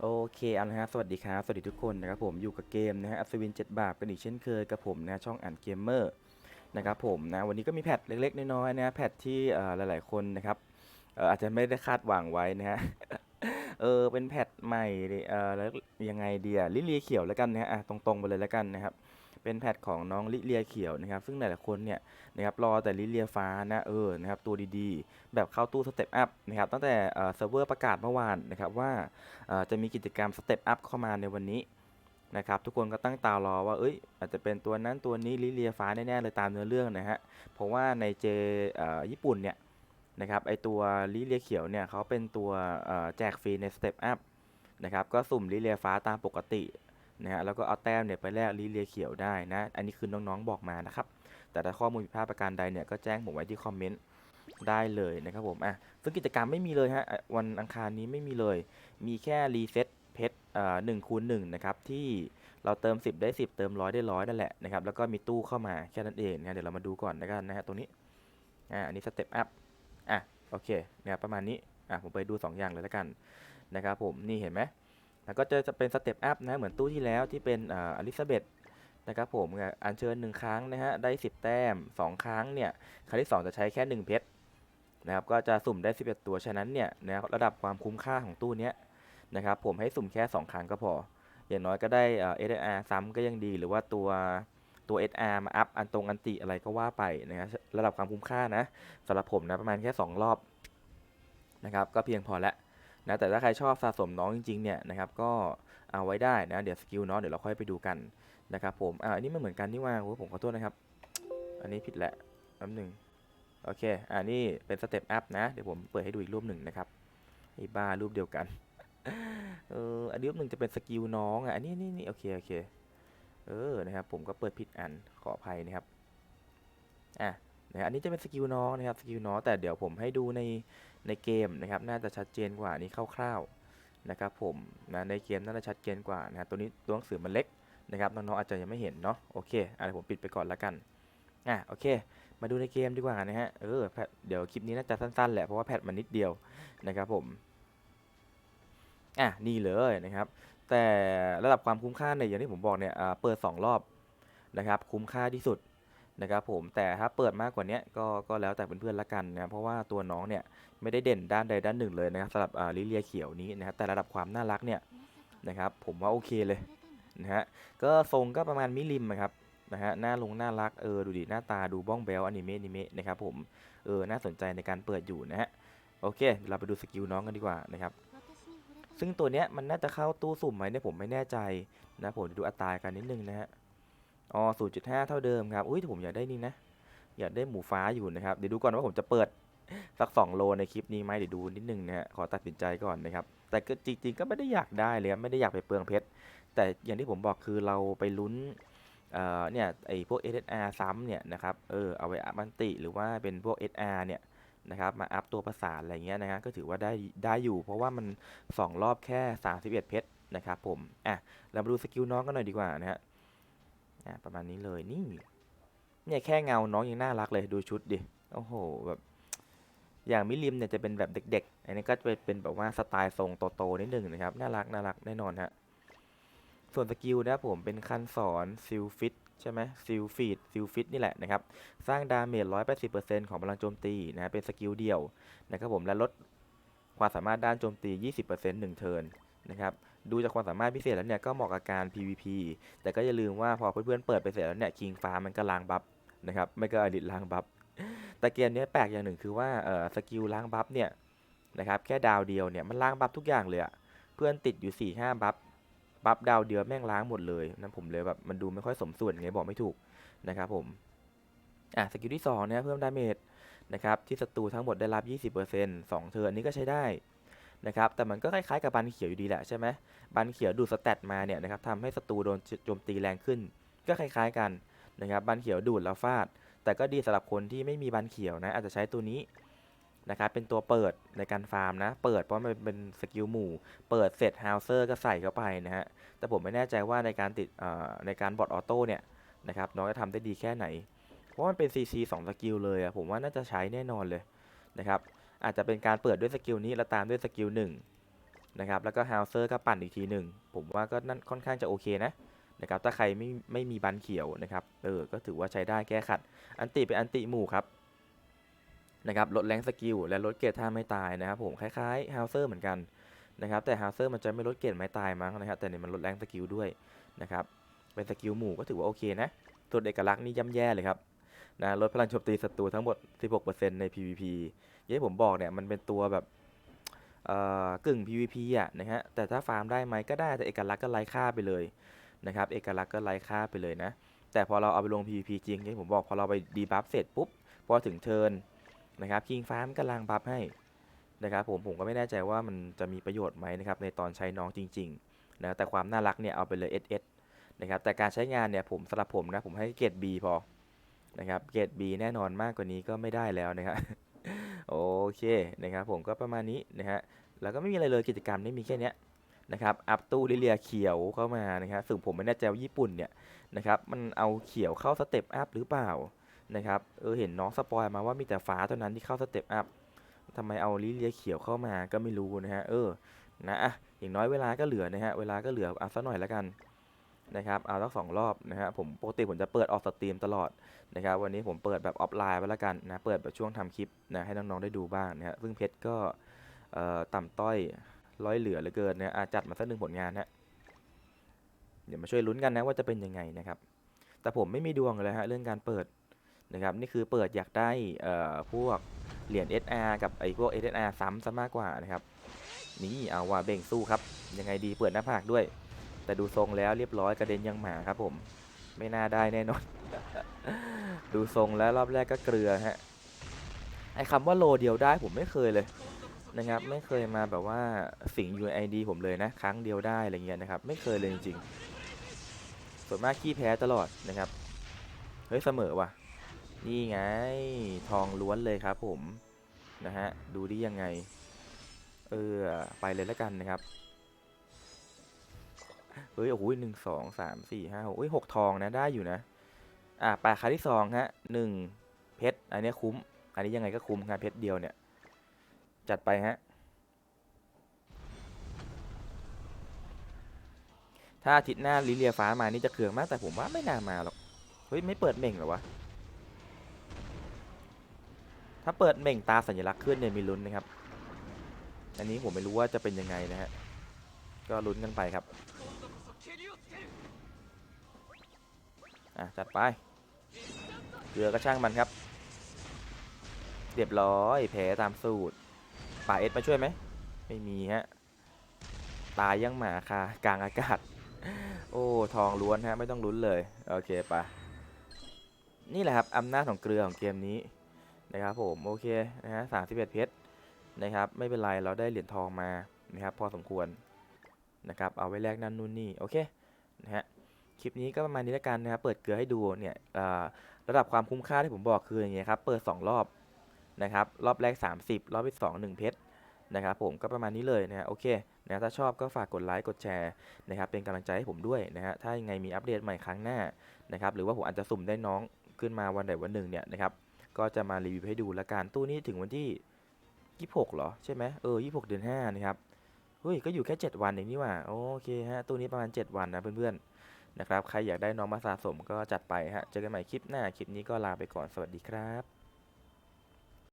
โอเคเอาละฮะสวัสดีครับ สวัสดีทุกคนนะครับผมอยู่กับเกมนะฮะอัศวิน 7 บาปกันอีกเช่นเคยกับผมนะช่องอ่านเกมเมอร์นะครับผมนะวันนี้ก็มีแพทเล็กๆน้อยๆนะแพทที่เอ่อหลายๆคนนะครับเอ่ออาจจะไม่ได้คาดหวังไว้นะฮะเออเป็นแพทใหม่เอ่อแล้วยังไงเดียลิลีเขียวแล้วกันนะฮะตรงๆไปเลยแล้วกันนะครับ เป็นแพทของน้องลิเลียเขียวนะครับ ซึ่งหลายๆคนเนี่ยนะครับรอแต่ลิเลียฟ้านะเออนะครับตัวดีๆ แบบเข้าตู้สเต็ปอัพนะครับตั้งแต่เซิร์ฟเวอร์ประกาศเมื่อวานนะครับว่าจะมีกิจกรรมสเต็ปอัพเข้ามาในวันนี้นะครับทุกคนก็ตั้งตารอว่าเอ้ยอาจจะเป็นตัวนั้นตัวนี้ลิเลียฟ้าแน่ๆเลยตามเนื้อเรื่องนะฮะเพราะว่าในเจญี่ปุ่นเนี่ยนะครับไอตัวลิเลียเขียวเนี่ยเขาเป็นตัวแจกฟรีในสเต็ปอัพนะครับก็สุ่มลิเลียฟ้าตามปกติ นะฮะแล้วก็เอาแต้มเนี่ยไปแลกลิเลียเขียวได้นะอันนี้คือน้องๆบอกมานะครับแต่ถ้าข้อมูลผิดพลาดประการใดเนี่ยก็แจ้งผมไว้ที่คอมเมนต์ได้เลยนะครับผมอะซึ่งกิจกรรมไม่มีเลยฮะวันอังคารนี้ไม่มีเลย มีแค่รีเซ็ตเพชรเอ่อหนึ่งคูณหนึ่งนะครับที่เราเติม 10 ได้ 10 เติมร้อยได้ร้อยนั่นแหละนะครับแล้วก็มีตู้เข้ามาแค่นั้นเองนะเดี๋ยวเรามาดูก่อนนะกันนะฮะตรงนี้อ่าอันนี้สเต็ปอัพอะโอเคนะครับประมาณนี้อะผมไปดู 2 อย่างเลยแล้วกันนะครับผมนี่เห็นไหม แล้วก็จะจะเป็นสเต็ปอัพนะเหมือนตู้ที่แล้วที่เป็นออลิซาเบธนะครับผมอะอัญเชิญหนึ่งครั้งนะฮะได้ 10 แต้ม 2 ครั้งเนี่ยครั้งที่ 2 จะใช้แค่ 1 เพชรนะครับก็จะสุ่มได้ 11 ตัวฉะนั้นเนี่ยนะครับระดับความคุ้มค่าของตู้เนี้ยนะครับผมให้สุ่มแค่ 2 ครั้งก็พอ อย่างน้อยก็ได้เอ่อ SR ซ้ำก็ยังดีหรือว่าตัวตัว SR มาอัพอันตรงอันติอะไรก็ว่าไปนะครับระดับความคุ้มค่านะสำหรับผมนะประมาณแค่ 2 รอบนะครับก็เพียงพอแล้ว นะแต่ถ้าใครชอบสะสมน้องจริงๆเนี่ยนะครับก็เอาไว้ได้นะเดี๋ยวสกิลน้องเดี๋ยวเราค่อยไปดูกันนะครับผมอ่าอันนี้มันเหมือนกันนี่ว่าโอ้ผมขอโทษนะครับ อันนี้ผิดแหละแป๊บหนึ่งโอเคอ่านี่เป็นสเต็ปอัพนะเดี๋ยวผมเปิดให้ดูอีกรูปหนึ่งนะครับไอ้บ้ารูปเดียวกันเอออันนี้รูปหนึ่งจะเป็นสกิลน้องอะอันนี้นี่นี่โอเคโอเคเออนะครับผมก็เปิดผิดอันขออภัยนะครับอะนะอันนี้จะเป็นสกิลน้องนะครับสกิลน้องแต่เดี๋ยวผมให้ดูใน ในเกมนะครับน่าจะชัดเจนกว่านี้คร่าวๆนะครับผมนะในเกมน่าจะชัดเจนกว่านะตัวนี้ตัวหนังสือมันเล็กนะครับน้องๆอาจจะยังไม่เห็นเนาะโอเคอะผมปิดไปก่อนละกันอะโอเค มาดูในเกมดีกว่านะฮะเออเดี๋ยวคลิปนี้น่าจะสั้นๆแหละเพราะว่าแพทมันนิดเดียวนะครับผมอะนี่เลยนะครับแต่ระดับความคุ้มค่าเนี่ยอย่างที่ผมบอกเนี่ยอ่าเปิด 2 รอบนะครับคุ้มค่าที่สุด นะครับผมแต่ถ้าเปิดมากกว่านี้ก็ก็แล้วแต่เพื่อนๆละกันนะครับเพราะว่าตัวน้องเนี่ยไม่ได้เด่นด้านใดด้านหนึ่งเลยนะครับสำหรับลิเลียเขียวนี้นะครับแต่ระดับความน่ารักเนี่ยนะครับผมว่าโอเคเลยนะฮะก็ทรงก็ประมาณมิลิมอะครับนะฮะหน้าลงน่ารักเออดูดิหน้าตาดูบ้องแบลอนิเมะอนิเมะนะครับผมเออน่าสนใจในการเปิดอยู่นะฮะโอเคเดี๋ยวเราไปดูสกิลน้องกันดีกว่านะครับซึ่งตัวเนี้ยมันน่าจะเข้าตู้สุ่มไหมเนี่ยผมไม่แน่ใจนะผมดูอัตรากันนิดนึงนะฮะ อ๋อ0.5 เท่าเดิมครับ อุ้ยผมอยากได้นี่นะ อยากได้หมูฟ้าอยู่นะครับ เดี๋ยวดูก่อนว่าผมจะเปิดสัก 2 โลในคลิปนี้ไหมเดี๋ยวดูนิดนึงนะฮะ ขอตัดสินใจก่อนนะครับ แต่ก็จริงๆก็ไม่ได้อยากได้เลยครับไม่ได้อยากไปเปลืองเพชร แต่อย่างที่ผมบอกคือเราไปลุ้นเอ่อเนี่ยไอ้พวก SSR ซ้ำเนี่ยนะครับ เออเอาไว้อัพมันติหรือว่าเป็นพวก SR เนี่ยนะครับมาอัพตัวประสานอะไรเงี้ยนะฮะก็ถือว่าได้ได้อยู่เพราะว่ามัน 2 รอบแค่ 31 เพชรนะครับผม อะ เรามาดูสกิลน้องกันหน่อยดีกว่านะฮะ อะประมาณนี้เลยนี่เนี่ยแค่เงาน้องยังน่ารักเลยดูชุดดิโอ้โหแบบอย่างมิลิมเนี่ยจะเป็นแบบเด็ก ๆ อันนี้ก็จะเป็นแบบว่าสไตล์ทรงโตๆนิดหนึ่งนะครับ น่ารักน่ารักแน่นอนฮะ ส่วนสกิลนะผมเป็นคันสอนซิลฟิตใช่ไหมซิลฟีดซิลฟิตนี่แหละนะครับ สร้างดาเมจ180%ของพลังโจมตีนะฮะเป็นสกิลเดี่ยวนะครับผมและลดความสามารถด้านโจมตี 20% 1เทิร์นนะครับ ดูจากความสามารถพิเศษแล้วเนี่ยก็เหมาะกับการ PVP แต่ก็อย่าลืมว่าพอเพื่อนๆเปิดไปเสร็จแล้วเนี่ยคิงฟ้ามันก็ล้างบัฟนะครับไม่ก็อดิตล้างบัฟแต่เกมนี้แปลกอย่างหนึ่งคือว่าเออสกิลล้างบัฟเนี่ยนะครับแค่ดาวเดียวเนี่ยมันล้างบัฟทุกอย่างเลยอะเพื่อนติดอยู่4-5บัฟบัฟดาวเดียวแม่งล้างหมดเลยนั่นผมเลยแบบมันดูไม่ค่อยสมส่วนไงบอกไม่ถูกนะครับผมอะสกิลที่2เนี่ยเพิ่มดาเมจนะครับที่ศัตรูทั้งหมดได้รับ 20% 2 เทิร์นนี้ก็ใช้ได้ นะครับแต่มันก็คล้ายๆกับบันเขียวอยู่ดีแหละใช่ไหมบันเขียวดูดสแตทมาเนี่ยนะครับทำให้ศัตรูโดนโจมตีแรงขึ้น ก็คล้ายๆกันนะครับบันเขียวดูดแล้วฟาด แต่ก็ดีสำหรับคนที่ไม่มีบันเขียวนะอาจจะใช้ตัวนี้นะครับเป็นตัวเปิดในการฟาร์มนะ เปิดเพราะมันเป็นสกิลหมู่ เปิดเสร็จฮาวเซอร์ก็ใส่เข้าไปนะฮะแต่ผมไม่แน่ใจว่าในการติดเอ่อในการบอทออโต้เนี่ยนะครับน้องจะทำได้ดีแค่ไหน เพราะมันเป็น CC 2สกิลเลยอะผมว่าน่าจะใช้แน่นอนเลยนะครับ อาจจะเป็นการเปิดด้วยสกิลนี้แล้วตามด้วยสกิล1นะครับแล้วก็ฮาวเซอร์ก็ปั่นอีกทีหนึ่งผมว่าก็นั่นค่อนข้างจะโอเคนะนะครับถ้าใครไม่ไม่มีบันเขียวนะครับเออก็ถือว่าใช้ได้แก้ขัด อันติเป็นอันติหมู่ครับนะครับลดแรงสกิลและลดเกรดท่าไม่ตายนะครับผมคล้ายๆฮาวเซอร์เหมือนกันนะครับแต่ฮาวเซอร์มันจะไม่ลดเกรดไม่ตายมั้งนะครับแต่เนี่ยมันลดแรงสกิลด้วยนะครับเป็นสกิลหมู่ก็ถือว่าโอเคนะส่วนเอกลักษณ์นี่ย่ำแย่เลยครับ นะลดพลังโจมตีศัตรูทั้งหมด 16%ใน PVP อย่างที่ผมบอกเนี่ยมันเป็นตัวแบบกึ่ง PVP อะนะฮะแต่ถ้าฟาร์มได้ไหมก็ได้แต่เอกลักษณ์ก็ไร้ค่าไปเลยนะครับเอกลักษณ์ก็ไร้ค่าไปเลยนะแต่พอเราเอาไปลง PVP จริงอย่างที่ผมบอกพอเราไปดีบัฟเสร็จปุ๊บพอถึงเทิร์นนะครับคิงฟ้ามกำลังบัฟให้นะครับผมผมก็ไม่แน่ใจว่ามันจะมีประโยชน์ไหมนะครับในตอนใช้น้องจริงๆนะแต่ความน่ารักเนี่ยเอาไปเลย SS นะครับแต่การใช้งานเนี่ยผมสำหรับผมนะผมให้เกรด B พอ นะครับเกรด B แน่นอนมากกว่านี้ก็ไม่ได้แล้วนะครับโอเคนะครับผมก็ประมาณนี้นะฮะแล้วก็ไม่มีอะไรเลยกิจกรรมนี่มีแค่นี้นะครับอัพตู้ลิเลียเขียวเข้ามานะครับซึ่งผมไม่แน่ใจว่าญี่ปุ่นเนี่ยนะครับมันเอาเขียวเข้าสเต็ปอัพหรือเปล่านะครับเออเห็นน้องสปอยมาว่ามีแต่ฟ้าเท่านั้นที่เข้าสเต็ปอัพทำไมเอาลิเลียเขียวเข้ามาก็ไม่รู้นะฮะเออนะอะอย่างน้อยเวลาก็เหลือนะฮะเวลาก็เหลืออาสักหน่อยแล้วกัน นะครับเอาสักสองรอบนะฮะผมปกติผมจะเปิดออกสตรีมตลอดนะครับวันนี้ผมเปิดแบบออฟไลน์ไปแล้วกันนะเปิดแบบช่วงทำคลิปนะให้น้องๆได้ดูบ้างนะฮะซึ่งเพชรก็เอ่อต่ำต้อยร้อยเหลือเหลือเกินนะอาจัดมาสักหนึ่งผลงานฮะเดี๋ยวมาช่วยลุ้นกันนะว่าจะเป็นยังไงนะครับแต่ผมไม่มีดวงเลยฮะเรื่องการเปิดนะครับนี่คือเปิดอยากได้พวกเหรียญ SR กับไอ้พวก SSR ซ้ำซะมากกว่านะครับนี่เอาว่าเบ่งสู้ครับยังไงดีเปิดหน้าผากด้วย แต่ดูทรงแล้วเรียบร้อยกระเด็นยังหมาครับผม ไม่น่าได้แน่นอน ดูทรงแล้วรอบแรกก็เกลือฮะ ไอคำว่าโลเดียวได้ผมไม่เคยเลยนะครับ ไม่เคยมาแบบว่าสิง UID ผมเลยนะ ครั้งเดียวได้อะไรเงี้ยนะครับ ไม่เคยเลยจริงๆ ส่วนมากขี้แพ้ตลอดนะครับ เฮ้ยเสมอว่ะ นี่ไงทองล้วนเลยครับผมนะฮะ ดูดิยังไง เออไปเลยแล้วกันนะครับ เฮ้ยโอ้โหหนึ่งสองสามสี่ห้าหกเฮ้ยหกทองนะได้อยู่นะ อะไปครั้งที่สองฮะหนึ่งเพชรอันนี้คุ้ม อันนี้ยังไงก็คุ้มงานเพชรเดียวเนี่ย จัดไปฮะถ้าอาทิตย์หน้าลิเลียฟ้ามานี่จะเคืองมากแต่ผมว่าไม่น่ามาหรอกเฮ้ยไม่เปิดเม่งหรอวะถ้าเปิดเม่งตาสัญลักษณ์ขึ้นเนี่ยมีลุ้นนะครับอันนี้ผมไม่รู้ว่าจะเป็นยังไงนะฮะก็ลุ้นกันไปครับ อะจัดไปเกลือก็ช่างมันครับ เรียบร้อยแผลตามสูตร ป่าเอสมาช่วยไหม ไม่มีฮะ ตายยังหมาคากลางอากาศ โอ้ ทองล้วนฮะ ไม่ต้องลุ้นเลย โอเคไปะนี่แหละครับอำนาจของเกลือของเกมนี้นะครับผมโอเคนะฮะสามสิบเอ็ดเพชรนะครับไม่เป็นไรเราได้เหรียญทองมานะครับพอสมควรนะครับเอาไว้แลกนั่นนู่นนี่โอเคนะฮะ คลิปนี้ก็ประมาณนี้แล้วกันนะครับ เปิดเกลือให้ดูเนี่ยระดับความคุ้มค่าที่ผมบอกคืออย่างเงี้ยครับ เปิด 2 รอบนะครับ รอบแรก 30 รอบที่2 1เพชรนะครับผมก็ประมาณนี้เลยนะฮะโอเคนะถ้าชอบก็ฝากกดไลค์กดแชร์นะครับเป็นกำลังใจให้ผมด้วยนะฮะถ้ายังไงมีอัปเดตใหม่ครั้งหน้านะครับหรือว่าผมอาจจะสุ่มได้น้องขึ้นมาวันใดวันหนึ่งเนี่ยนะครับก็จะมารีวิวให้ดูละกันตู้นี้ถึงวันที่ 26เหรอใช่ไหมเออ 26 เดือน5นะครับเฮ้ยก็อยู่แค่ 7 วันเองนี่ว่าโอเคฮะตู้นี้ประมาณ 7 วันนะเพื่อนๆ นะครับ ใครอยากได้น้องมาสะสมก็จัดไปฮะ เจอกันใหม่คลิปหน้า คลิปนี้ก็ลาไปก่อน สวัสดีครับ